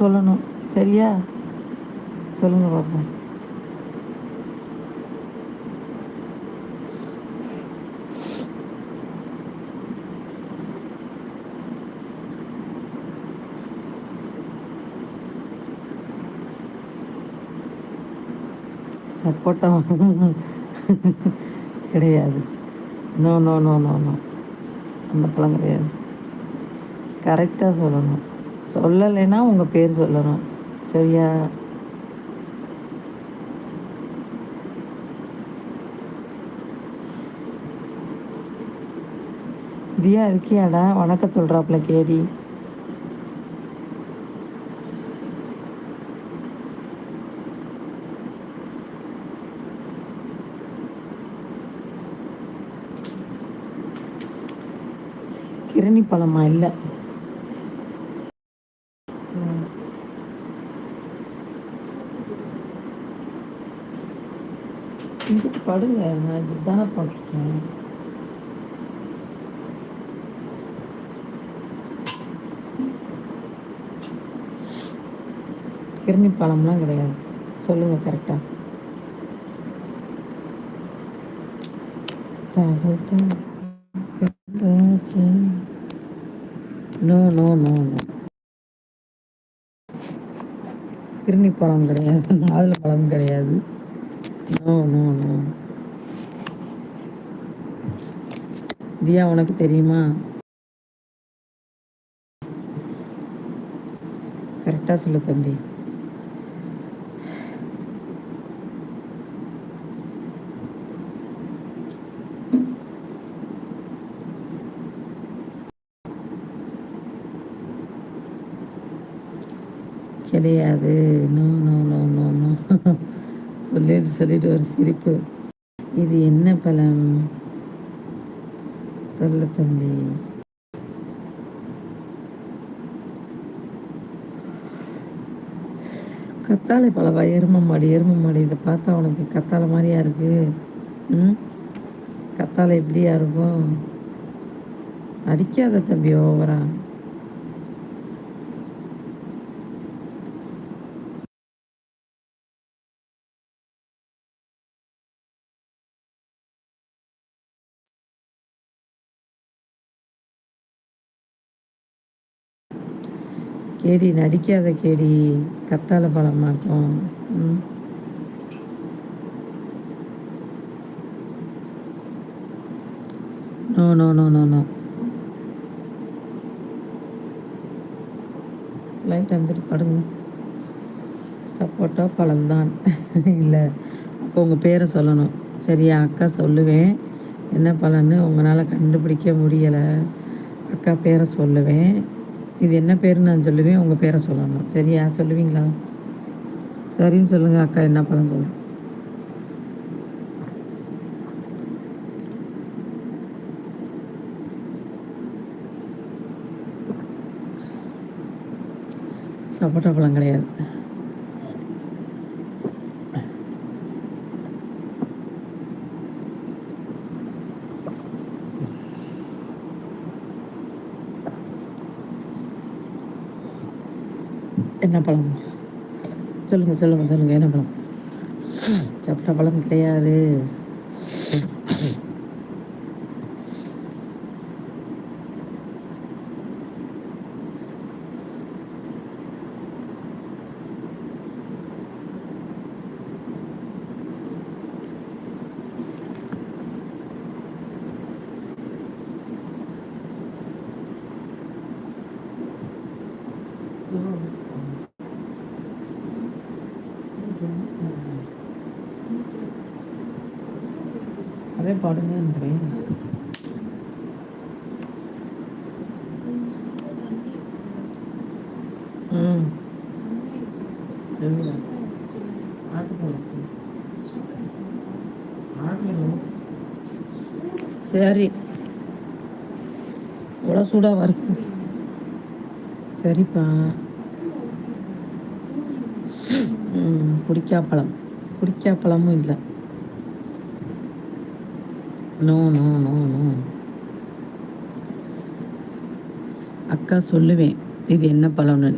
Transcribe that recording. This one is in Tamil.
சொல்லணும். சரியா? சொல்லுங்கள் பார்ப்போம் சப்போட்டா கிடையாது. No no no no no அந்த பழம் கிடையாது. கரெக்டாக சொல்லணும். சொல்லலைன்னா உங்கள் பேர் சொல்லணும். சரியா? தியா இருக்கியாடா? வணக்கம் சொல்கிறாப்புல கேடி. கிரணி பழமா இல்லை. இங்கிட்டு படுங்க. நான் இது தானே போட்டிருக்கேன் கிருணி பழம்லாம் கிடையாது. சொல்லுங்கள் கரெக்டாக நோ நோ நோ நோ கிருணி பழம் கிடையாது. மாதுளை பழம் கிடையாது. நோ நோ நோ தியா உனக்கு தெரியுமா? கரெக்டாக சொல்லு தம்பி. கிடையாது. No no no no no. சொல்லிட்டு சொல்லிட்டு ஒரு சிரிப்பு. இது என்ன பழம்? சொல்ல தம்பி. கத்தாழை பழவா? எரும மாடி மாடி. இதை பார்த்தா உனக்கு கத்தாழை மாதிரியா இருக்கு. ம்? கத்தாழை எப்படியா இருக்கும்? அடிக்காத தம்பி ஓவரா. கேடி நடிக்காத கேடி கத்தாழ பழம் மாட்டோம் no no no no no. Light வந்துட்டு படுங்க. சப்போட்டா பழம்தான். இல்லை அப்போ உங்கள் பேரை சொல்லணும். சரியா அக்கா சொல்லுவேன். என்ன பழம்னு உங்களால் கண்டுபிடிக்க முடியலை. அக்கா பேரை சொல்லுவேன். இது என்ன பேர் நான் சொல்லுவேன் உங்கள் பேரை சொல்லணும் சரியா? சொல்லுவீங்களா? சரின்னு சொல்லுங்கள் அக்கா என்ன பழம் சொல்லுங்கள் சப்போட்டா பழம் கிடையாது. என்ன பழம்? சொல்லுங்கள் சொல்லுங்கள் சொல்லுங்கள் என்ன பழம்? சப்பட்டா பழம் கிடையாது. அதே பாடுங்க ம். சரி. இவ்வளோ சூடாக வரும் சரிப்பா. ம் குடிக்காப்பழம். குடிக்காப்பழமும் இல்லை. No no no no. அக்கா சொல்லுவேன் இது என்ன பழம்னு.